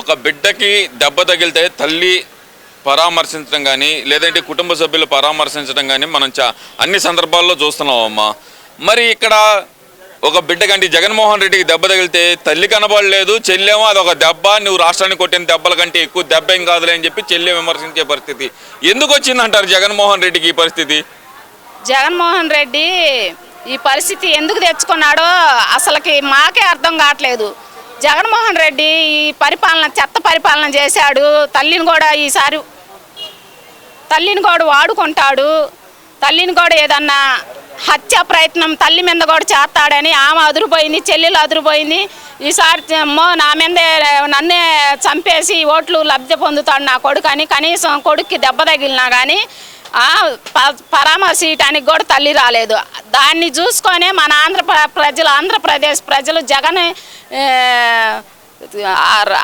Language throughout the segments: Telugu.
ఒక బిడ్డకి దెబ్బ తగిలితే తల్లి పరామర్శించడం కానీ లేదంటే కుటుంబ సభ్యులు పరామర్శించడం కానీ మనం చా అన్ని సందర్భాల్లో చూస్తున్నామమ్మా. మరి ఇక్కడ ఒక బిడ్డ కంటే జగన్మోహన్ రెడ్డికి దెబ్బ తగిలితే తల్లి కనబడలేదు చెల్లెమో అది ఒక దెబ్బ నువ్వు రాష్ట్రానికి కొట్టిన దెబ్బల కంటే ఎక్కువ దెబ్బ ఏం కాదులే అని చెప్పి చెల్లె విమర్శించే పరిస్థితి. ఎందుకు వచ్చిందంటారు జగన్మోహన్ రెడ్డికి ఈ పరిస్థితి? జగన్మోహన్ రెడ్డి ఈ పరిస్థితి ఎందుకు తెచ్చుకున్నాడో అసలుకి మాకే అర్థం కావట్లేదు. జగన్మోహన్ రెడ్డి ఈ పరిపాలన చెత్త పరిపాలన చేశాడు. తల్లిని కూడా ఈసారి తల్లిని కూడా వాడుకుంటాడు. తల్లిని కూడా ఏదన్నా హత్య ప్రయత్నం తల్లి మీద కూడా చేస్తాడని ఆమె అదురుపోయింది చెల్లెలు అదిరిపోయింది. ఈసారి అమ్మో నా మీదే నన్నే చంపేసి ఓట్లు లబ్ధి పొందుతాడు నా కొడుకు అని కనీసం కొడుక్కి దెబ్బ తగిలినా కానీ పరామర్శించడానికి కూడా తల్లి రాలేదు. దాన్ని చూసుకొనే మన ఆంధ్ర ప్రజలు ఆంధ్రప్రదేశ్ ప్రజలు జగన్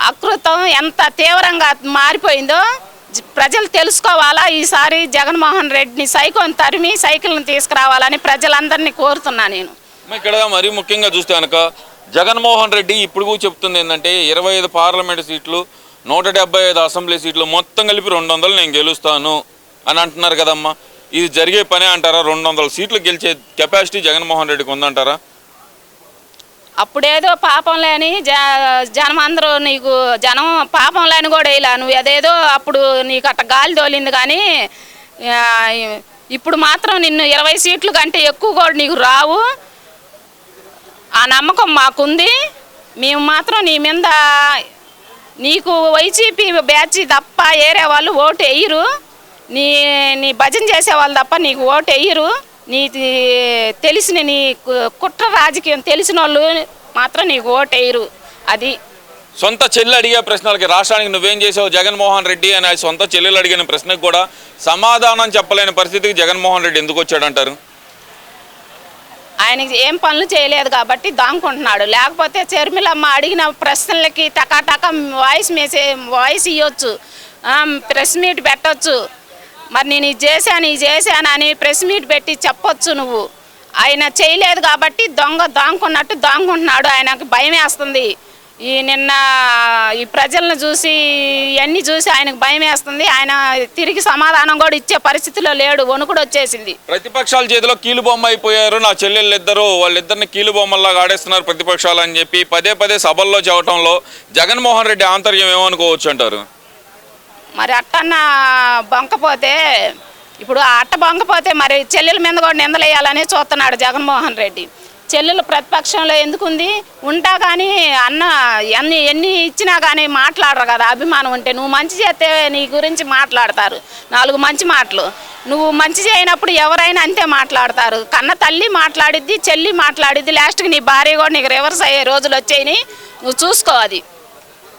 అకృతం ఎంత తీవ్రంగా మారిపోయిందో ప్రజలు తెలుసుకోవాలా? ఈసారి జగన్మోహన్ రెడ్డిని సైకోని తరిమి సైకిల్ని తీసుకురావాలని ప్రజలందరినీ కోరుతున్నా నేను. ఇక్కడ మరీ ముఖ్యంగా చూస్తే కనుక జగన్మోహన్ రెడ్డి ఇప్పుడు కూడా చెప్తుంది ఏంటంటే ఇరవై ఐదు పార్లమెంట్ సీట్లు నూట డెబ్బై ఐదు అసెంబ్లీ సీట్లు మొత్తం కలిపి రెండు వందలు నేను గెలుస్తాను. అని అంటున్నారు కదమ్మా. ఇది జరిగే పనే అంటారా? రెండు వందల సీట్లు గెలిచే కెపాసిటీ జగన్మోహన్ రెడ్డికి ఉందంటారా? అప్పుడేదో పాపం లేని జ జనం అందరూ నీకు జనం పాపం లేని కూడా ఇలా నువ్వు అదేదో అప్పుడు నీకు అట్ట గాలి తోలింది కానీ ఇప్పుడు మాత్రం నిన్ను ఇరవై సీట్లు కంటే ఎక్కువ కూడా నీకు రావు. ఆ నమ్మకం మాకుంది. మేము మాత్రం నీ మీద నీకు వైసీపీ బ్యాచ్ తప్ప ఏరే వాళ్ళు ఓటు వేయరు. నీ నీ భజన చేసే వాళ్ళు తప్ప నీకు ఓటు వేయరు. నీ తెలిసిన నీ కుట్ర రాజకీయం తెలిసిన వాళ్ళు మాత్రం నీకు ఓటు వేయరు. అది. సొంత చెల్లి అడిగే ప్రశ్నలకి రాష్ట్రానికి నువ్వేం చేసావు? జగన్మోహన్ రెడ్డి అని సొంత చెల్లెలు అడిగిన ప్రశ్నకు కూడా సమాధానం చెప్పలేని పరిస్థితికి జగన్మోహన్ రెడ్డి ఎందుకు వచ్చాడంటారు? ఆయనకి ఏం పనులు చేయలేదు కాబట్టి దాంకుంటున్నాడు. లేకపోతే చెర్మిలమ్మ అడిగిన ప్రశ్నలకి టకాటక వాయిస్ మెసే వాయిస్ ఇవ్వచ్చు ప్రెస్ మీట్ పెట్టొచ్చు. మరి నేను ఇది చేశాను ఇది చేశాను అని ప్రెస్ మీట్ పెట్టి చెప్పొచ్చు నువ్వు. ఆయన చేయలేదు కాబట్టి దొంగ దాంకున్నట్టు దాంకుంటున్నాడు. ఆయనకు భయం వేస్తుంది. ఈ నిన్న ఈ ప్రజలను చూసి ఇవన్నీ చూసి ఆయనకు భయం వేస్తుంది. ఆయన తిరిగి సమాధానం కూడా ఇచ్చే పరిస్థితిలో లేడు. వణుకుడు వచ్చేసింది. ప్రతిపక్షాల చేతిలో కీలు బొమ్మ అయిపోయారు. నా చెల్లెళ్ళు ఇద్దరు వాళ్ళిద్దరిని కీలు బొమ్మల్లాగా ఆడేస్తున్నారు ప్రతిపక్షాలు అని చెప్పి పదే పదే సభల్లో చెప్పడంలో జగన్మోహన్ రెడ్డి ఆంతర్యం ఏమనుకోవచ్చు అంటారు? మరి అట్టన్న బొంకపోతే ఇప్పుడు అట్ట బొంకపోతే మరి చెల్లెల మీద కూడా నిందలేయాలని చూస్తున్నాడు జగన్మోహన్ రెడ్డి. చెల్లెలు ప్రతిపక్షంలో ఎందుకుంది? ఉంటా కానీ అన్న ఎన్ని ఎన్ని ఇచ్చినా కానీ మాట్లాడరు కదా అభిమానం ఉంటే. నువ్వు మంచి చేస్తే నీ గురించి మాట్లాడతారు. నాలుగు మంచి మాటలు. నువ్వు మంచి చేయనప్పుడు ఎవరైనా అంతే మాట్లాడతారు. కన్న తల్లి మాట్లాడిద్ది చెల్లి మాట్లాడిద్ది లాస్ట్కి నీ భార్య కూడా నీకు రివర్స్ అయ్యే రోజులు వచ్చాయి నువ్వు చూసుకో అది.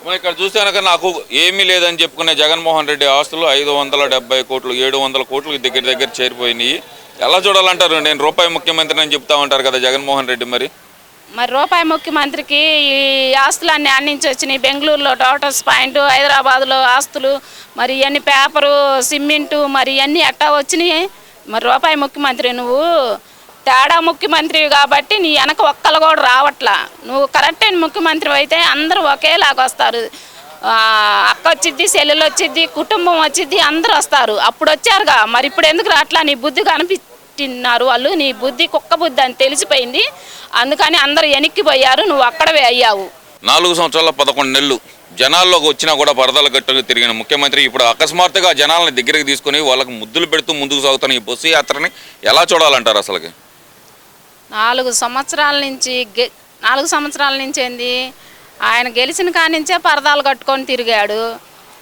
మరి ఇక్కడ చూస్తే కనుక నాకు ఏమీ లేదని చెప్పుకునే జగన్మోహన్ రెడ్డి ఆస్తులు ఐదు వందల డెబ్బై కోట్లు ఏడు వందల కోట్లు దగ్గర దగ్గర చేరిపోయినాయి. ఎలా చూడాలంటారు? నేను రూపాయి ముఖ్యమంత్రి అని చెప్తా ఉంటారు కదా జగన్మోహన్ రెడ్డి మరి. మరి రూపాయి ముఖ్యమంత్రికి ఈ ఆస్తులన్నీ అన్నించి వచ్చినాయి. బెంగళూరులో టోటల్స్ పాయింట్ హైదరాబాద్లో ఆస్తులు మరి ఇవన్నీ పేపరు సిమెంటు మరి ఇవన్నీ ఎట్టా వచ్చినాయి? మరి రూపాయి ముఖ్యమంత్రి నువ్వు తేడా ముఖ్యమంత్రి కాబట్టి నీ వెనక ఒక్కలు కూడా రావట్లా. నువ్వు కరెక్ట్ అయిన ముఖ్యమంత్రి అయితే అందరూ ఒకేలాగా వస్తారు. అక్క వచ్చిద్ది చెల్లెలు వచ్చిద్ది కుటుంబం వచ్చిద్ది అందరూ వస్తారు. అప్పుడు వచ్చారుగా. మరి ఇప్పుడు ఎందుకు రాట్లా నీ బుద్ధి కనిపించినారు వాళ్ళు. నీ బుద్ధి కుక్క బుద్ధి అని తెలిసిపోయింది. అందుకని అందరూ వెనక్కిపోయారు నువ్వు అక్కడవే అయ్యావు. నాలుగు సంవత్సరాల పదకొండు నెలలు. జనాల్లోకి వచ్చినా కూడా పరదలు గట్టుకు తిరిగిన ముఖ్యమంత్రి ఇప్పుడు అకస్మాత్తుగా జనాలను దగ్గరికి తీసుకుని వాళ్ళకి ముద్దులు పెడుతూ ముందుకు సాగుతున్న ఈ బస్సు యాత్రని ఎలా చూడాలంటారు అసలుకి? నాలుగు సంవత్సరాల నుంచి గె- నాలుగు సంవత్సరాల నుంచి ఏంది? ఆయన గెలిచిన కానించే నుంచే పరదాలు కట్టుకొని తిరిగాడు.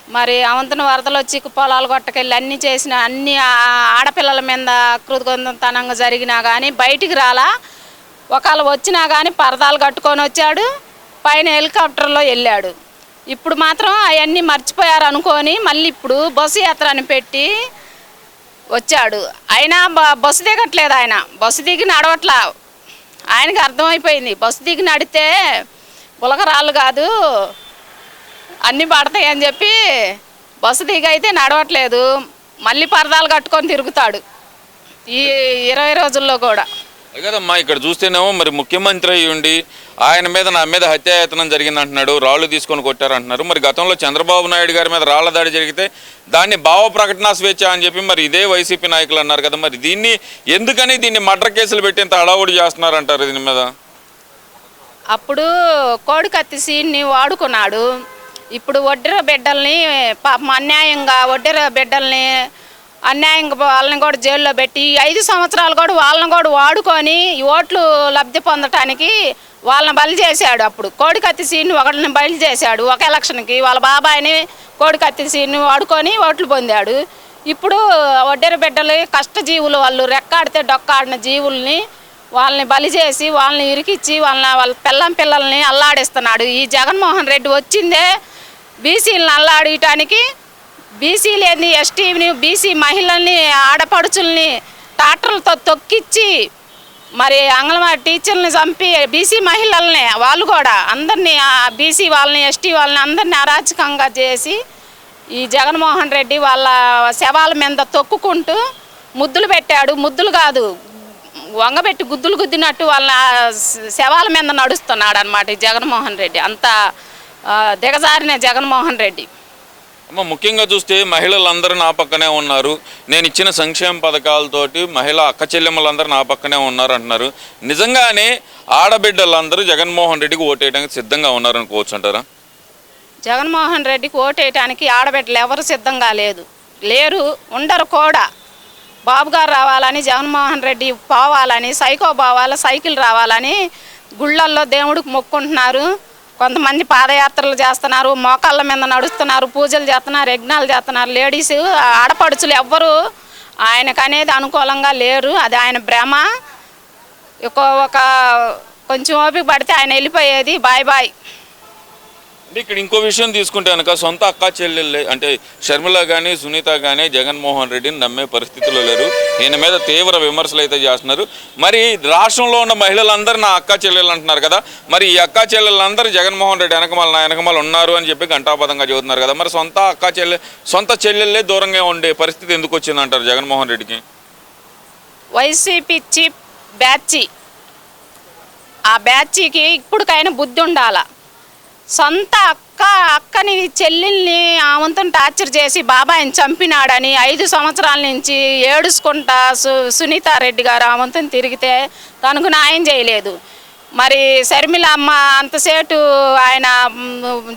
మరి అవంతన వరదలు వచ్చి పొలాలు కొట్టకెళ్ళి అన్నీ చేసిన అన్ని ఆడపిల్లల మీద కృతజ్ఞతనంగా జరిగినా కానీ బయటికి రాలా. ఒకవేళ వచ్చినా కానీ పరదాలు కట్టుకొని వచ్చాడు. పైన హెలికాప్టర్లో వెళ్ళాడు. ఇప్పుడు మాత్రం అవన్నీ మర్చిపోయారు అనుకొని మళ్ళీ ఇప్పుడు బస్సు యాత్ర అని పెట్టి వచ్చాడు. అయినా బ- బస్సు దిగట్లేదు ఆయన. బస్సు దిగి నడవట్లా. ఆయనకి అర్థమైపోయింది. బస్సు దిగి నడితే గులకరాళ్ళు కాదు అన్నీ పడతాయి అని చెప్పి బస్సు దిగి అయితే నడవట్లేదు. మళ్ళీ పరదాలు కట్టుకొని తిరుగుతాడు. ఈ ఇరవై రోజుల్లో కూడా. కదమ్మా ఇక్కడ చూస్తేనేమో మరి ముఖ్యమంత్రి అయ్యి ఉండి ఆయన మీద నా మీద హత్యాయతనం జరిగింది అంటున్నాడు రాళ్ళు తీసుకొని కొట్టారు అంటున్నారు మరి గతంలో చంద్రబాబు నాయుడు గారి మీద రాళ్ళ దాడి జరిగితే దాన్ని భావ ప్రకటన స్వేచ్ఛ అని చెప్పి మరి ఇదే వైసీపీ నాయకులు అన్నారు కదా మరి దీన్ని ఎందుకని దీన్ని మర్డర్ కేసులు పెట్టేంత అడావుడి చేస్తున్నారు అంటారు దీని మీద? అప్పుడు కోడికత్తి సీన్ని వాడుకున్నాడు. ఇప్పుడు వడ్డెర బిడ్డల్ని పాపం అన్యాయంగా వడ్డెర బిడ్డల్ని అన్యాయంగా వాళ్ళని కూడా జైల్లో పెట్టి ఐదు సంవత్సరాలు కూడా వాళ్ళని కూడా వాడుకొని ఈ ఓట్లు లబ్ధి పొందటానికి వాళ్ళని బలి చేశాడు అప్పుడు. కోడికత్తి సీన్ని ఒకటిని బలి చేశాడు. ఒక ఎలక్షన్కి వాళ్ళ బాబాయిని కోడికత్తి సీన్ని వాడుకొని ఓట్లు పొందాడు. ఇప్పుడు వడ్డెర బిడ్డలు కష్టజీవులు వాళ్ళు రెక్కాడితే డొక్కాడిన జీవుల్ని వాళ్ళని బలి చేసి వాళ్ళని ఇరికిచ్చి వాళ్ళని వాళ్ళ పిల్లం పిల్లల్ని అల్లాడిస్తున్నాడు. ఈ జగన్మోహన్ రెడ్డి వచ్చిందే బీసీలను అల్లాడియటానికి బీసీ లేని ఎస్టీని బీసీ మహిళల్ని ఆడపడుచుల్ని ట్రాక్టర్లతో తొక్కిచ్చి మరి అంగన్వాడీ టీచర్ని చంపి బీసీ మహిళల్ని వాళ్ళు కూడా అందరినీ బీసీ వాళ్ళని ఎస్టీ వాళ్ళని అందరినీ అరాచకంగా చేసి ఈ జగన్మోహన్ రెడ్డి వాళ్ళ శవాల మీద తొక్కుకుంటూ ముద్దులు పెట్టాడు. ముద్దులు కాదు వంగబెట్టి గుద్దులు గుద్దినట్టు వాళ్ళ శవాల మీద నడుస్తున్నాడు అనమాట ఈ జగన్మోహన్ రెడ్డి. అంత దిగజారిన జగన్మోహన్ రెడ్డి. అమ్మ ముఖ్యంగా చూస్తే మహిళలందరూ నా పక్కనే ఉన్నారు. నేను ఇచ్చిన సంక్షేమ పథకాలతోటి మహిళ అక్క చెల్లెమ్మలందరూ నా పక్కనే ఉన్నారు అంటున్నారు. నిజంగానే ఆడబిడ్డలందరూ జగన్మోహన్ రెడ్డికి ఓటేయడానికి సిద్ధంగా ఉన్నారు అనుకోవచ్చు అంటారా జగన్మోహన్ రెడ్డికి ఓటేయటానికి ఆడబిడ్డలు ఎవరు సిద్ధంగా లేదు. లేరు ఉండరు కూడా. బాబు గారు రావాలని జగన్మోహన్ రెడ్డి పోవాలని సైకో పోవాలి సైకిల్ రావాలని గుళ్ళల్లో దేవుడికి మొక్కుంటున్నారు. కొంతమంది పాదయాత్రలు చేస్తున్నారు మోకాళ్ళ మీద నడుస్తున్నారు పూజలు చేస్తున్నారు యజ్ఞాలు చేస్తున్నారు. లేడీస్ ఆడపడుచులు ఎవ్వరు ఆయనకు అనేది అనుకూలంగా లేరు. అది ఆయన భ్రమ. ఒక ఒక కొంచెం ఓపిక పడితే ఆయన వెళ్ళిపోయేది. Bye bye. అంటే ఇక్కడ ఇంకో విషయం తీసుకుంటే కనుక సొంత అక్క చెల్లెళ్ళే అంటే షర్మిల కానీ సునీత కానీ జగన్మోహన్ రెడ్డిని నమ్మే పరిస్థితిలో లేరు. ఈయన మీద తీవ్ర విమర్శలు అయితే చేస్తున్నారు. మరి రాష్ట్రంలో ఉన్న మహిళలందరూ నా అక్క చెల్లెలు అంటున్నారు కదా. మరి ఈ అక్క చెల్లెలందరూ జగన్మోహన్ రెడ్డి వెనకమాల నా వెనకమాల ఉన్నారు అని చెప్పి ఘంటాపదంగా చెబుతున్నారు కదా. మరి సొంత అక్క చెల్లె సొంత చెల్లెళ్ళే దూరంగా ఉండే పరిస్థితి ఎందుకు వచ్చింది అంటారు జగన్మోహన్ రెడ్డికి? YCP chief batch. ఆ బ్యాచీకి ఇప్పుడుకైనా బుద్ధి ఉండాల? సొంత అక్క అక్కని చెల్లెల్ని ఆవంతం టార్చర్ చేసి బాబాయిని చంపినాడని ఐదు సంవత్సరాల నుంచి ఏడుచుకుంటా సు సునీతారెడ్డి గారు ఆవంతం తిరిగితే తనకు న్యాయం చేయలేదు. మరి శర్మిల అమ్మ అంతసేటు ఆయన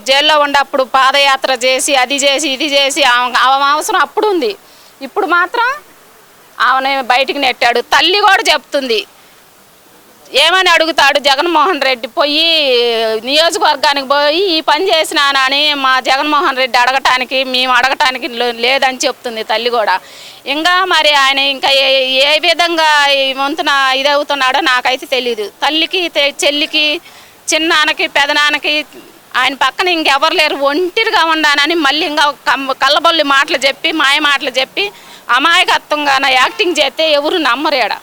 జైల్లో ఉన్నప్పుడు పాదయాత్ర చేసి అది చేసి ఇది చేసి ఆమె అవసరం అప్పుడు ఉంది. ఇప్పుడు మాత్రం ఆమె బయటికి నెట్టాడు. తల్లి కూడా చెప్తుంది. ఏమని అడుగుతాడు జగన్మోహన్ రెడ్డి? పోయి నియోజకవర్గానికి పోయి ఈ పని చేసినానని మా జగన్మోహన్ రెడ్డి అడగటానికి మేము అడగటానికి లే- లేదని చెప్తుంది తల్లి కూడా. ఇంకా మరి ఆయన ఇంకా ఏ ఏ విధంగా ఈ వంతున ఇదవుతున్నాడో నాకైతే తెలియదు తల్లికి చెల్లికి చిన్నాన్నకి పెదనాన్నకి ఆయన పక్కన ఇంకెవరు లేరు. ఒంటిరిగా ఉండానని మళ్ళీ ఇంకా కళ్ళబొల్లి మాటలు చెప్పి మాయ మాటలు చెప్పి అమాయకత్వంగా యాక్టింగ్ చేస్తే ఎవరు నమ్మరేడా?